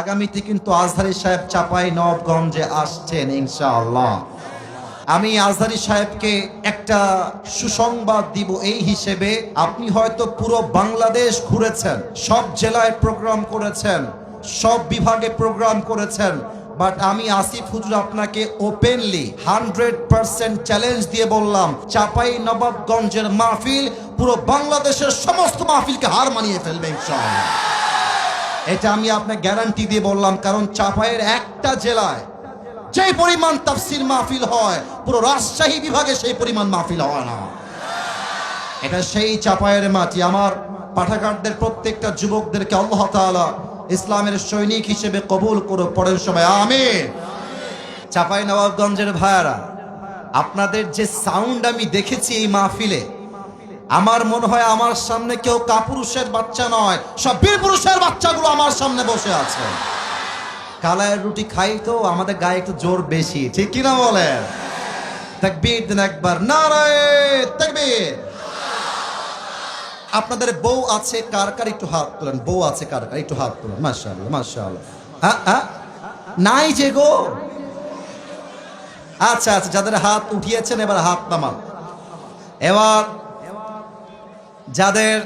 আগামীতে কিন্তু আজহারি সাহেব চাপাই নবগঞ্জে আসছেন, ইনশাআল্লাহ। আমি আজহারি সাহেবকে একটা সুসংবাদ দিব এই হিসেবে, আপনি হয়তো পুরো বাংলাদেশ ঘুরেছেন, সব জেলায় প্রোগ্রাম করেছেন, সব বিভাগে প্রোগ্রাম করেছেন বাট আমি আসিফ হুজুর আপনাকে ওপেনলি হান্ড্রেড পার্সেন্ট চ্যালেঞ্জ দিয়ে বললাম, চাপাই নবাবগঞ্জের মাহফিল পুরো বাংলাদেশের সমস্ত মাহফিলকে হার মানিয়ে ফেলবে, ইনশাআল্লাহ। এটা আমি আপনাকে গ্যারান্টি দিয়ে বললাম, কারণ চাপাইয়ের একটা জেলায় যে পরিমাণ তাফসির মাহফিল হয়, পুরো রাজশাহী বিভাগে সেই পরিমাণ মাহফিল হয় না। এটা সেই চাপায়ের মাটি। আমার পাঠাগারদের প্রত্যেকটা যুবকদেরকে আল্লাহ তাআলা ইসলামের সৈনিক হিসেবে কবুল করো পরের সময় আমিন। চাপাই নবাবগঞ্জের ভাইয়ারা, আপনাদের যে সাউন্ড আমি দেখেছি এই মাহফিলে আমার মনে হয় আমার সামনে কেউ কাপুরুষের বাচ্চা নয়। সব বীর পুরুষের বাচ্চাগুলো আমার সামনে বসে আছে। কালায়ের রুটি খাই তো আমাদের গায়ে একটু জোর বেশি, ঠিক কিনা বলেন? তাকবীর দিন একবার। নারায়ে তাকবীর। আপনাদের বউ আছে, কার কার একটু হাত তোলেন? বউ আছে, কার কার? একটু হাত তোলেন। মাশাআল্লাহ মাশাআল্লাহ। হ্যাঁ হ্যাঁ। নাই যে গো। আচ্ছা আচ্ছা যাদের হাত উঠিয়েছেন, এবার হাত নামান। এবার যাদের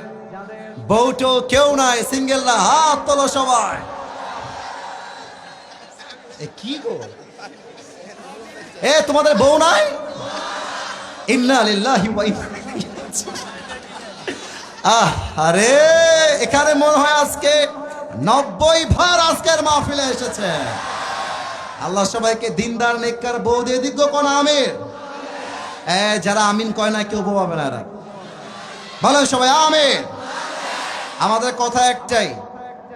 বউটো কেউ নাই, সিঙ্গেল না, হাত তোলো সবাই। কি গো? এ, তোমাদের বউ নাই। আহ, আরে, এখানে মনে হয় আজকে নব্বই ভার আজকের মাহফিলে এসেছে। আল্লাহ সবাইকে দিনদার, নেককার, বউ দিয়ে দিক কোন আমির। যারা আমিন কয় না, কেউ বউ হবে না বলেন সবাই? আমিন। আমাদের কথা একটাই,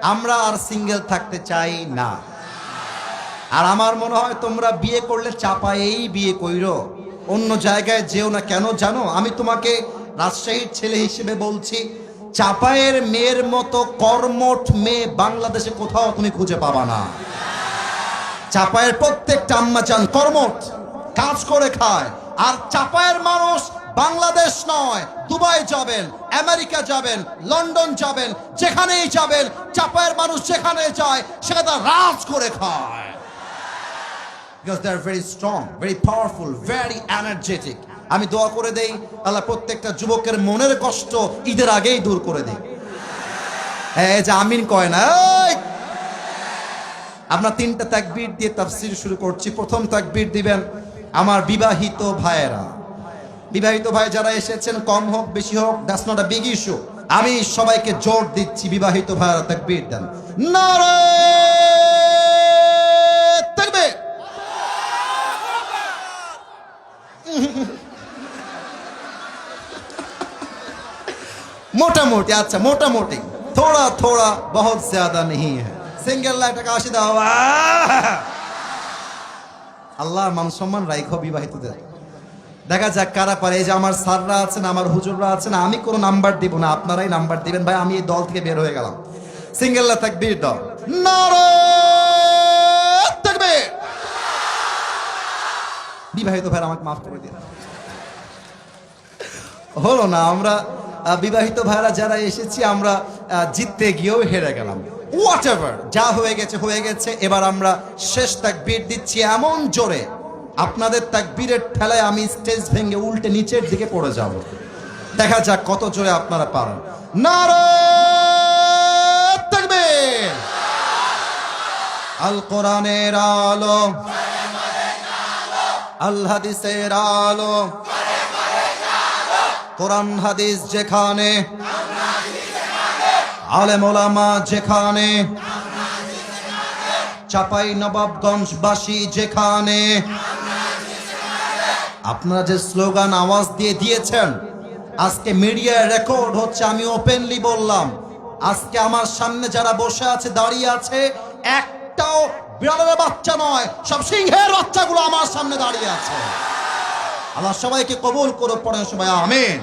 আমরা আর সিঙ্গেল থাকতে চাই না। আর আমার মনে হয় তোমরা বিয়ে করলে চাপায়েই বিয়ে কইরো। অন্য জায়গায় যেও না কেন জানো? আমি তোমাকে রাজশাহীর ছেলে হিসেবে বলছি, চাপায়ের মেয়ের মতো কর্মঠ মেয়ে বাংলাদেশে কোথাও তুমি খুঁজে পাবা না। চাপায়ের প্রত্যেকটা আম্মা চান কর্মঠ, কাজ করে খায়। আর চাপায়ের মানুষ বাংলাদেশ নয় দুবাই যাবেন আমেরিকা যাবেন লন্ডন যাবেন যেখানেই যাবেন চাপায়ের মানুষ যেখানে যায় সেখানে রাজ করে খায় because they are very strong, very powerful, very energetic. আমি দোয়া করে দেই আল্লাহ প্রত্যেকটা যুবকের মনের কষ্ট ঈদের আগেই দূর করে দেই এই যে আমিন কয় না! আমরা তিনটা তাকবীর দিয়ে তাফসীর শুরু করছি প্রথম তাকবীর দিবেন আমার বিবাহিত ভাইয়েরা বিবাহিত ভাই যারা এসেছেন, কম হোক, বেশি হোক that's not a big issue আমি সবাইকে জোর দিচ্ছি, বিবাহিত ভাইরা তাকবীর দেন। তাকবীর। মোটামুটি আচ্ছা মোটামুটি। থোড়া থোড়া, বহুত জ্যাদা নেই হ্যাঁ। সিঙ্গেল লাখ কাশি দাও। আল্লাহ মান সম্মান রাইখো বিবাহিত দেয় দেখা যাক কারা পারে। এই যে আমার স্যাররা আছেন, আমার হুজুররা আছেন, আমি কোনো নাম্বার দিব না, আপনারাই নাম্বার দিবেন। ভাই, আমি এই দল থেকে বের হয়ে গেলাম। সিঙ্গেল্লা তাকবীর দল তাকবীর বিবাহিত ভাই আমাকে মাফ করে দিন। হলো না, আমরা বিবাহিত ভাইরা যারা এসেছি, আমরা জিততে গিয়েও হেরে গেলাম। হোয়াট যা হয়ে গেছে হয়ে গেছে। এবার আমরা শেষ তাকবীর দিচ্ছি এমন জোরে। আপনাদের তাকবীরের ঠেলায় আমি স্টেজ ভেঙে উল্টে নিচের দিকে পড়ে যাব। দেখা যাক কত জোরে আপনারা পারেন। নারে আল কোরআনের আলো, আল হাদিসের আলো, কোরআন হাদিস যেখানে, আলেম ওলামা যেখানে, চাপাই নবাবগঞ্জবাসী যেখানে আপনারা যে স্লোগান আওয়াজ দিয়ে দিয়েছেন, আজকে মিডিয়ায় রেকর্ড হচ্ছে, আমি ওপেনলি বললাম, আজকে আমার সামনে যারা বসে আছে, দাঁড়িয়ে আছে, একটাও বিড়ালের বাচ্চা নয়, সব সিংহের বাচ্চাগুলো আমার সামনে দাঁড়িয়ে আছে। আল্লাহ সবাইকে কবুল করো পড়ে সবাই, আমিন।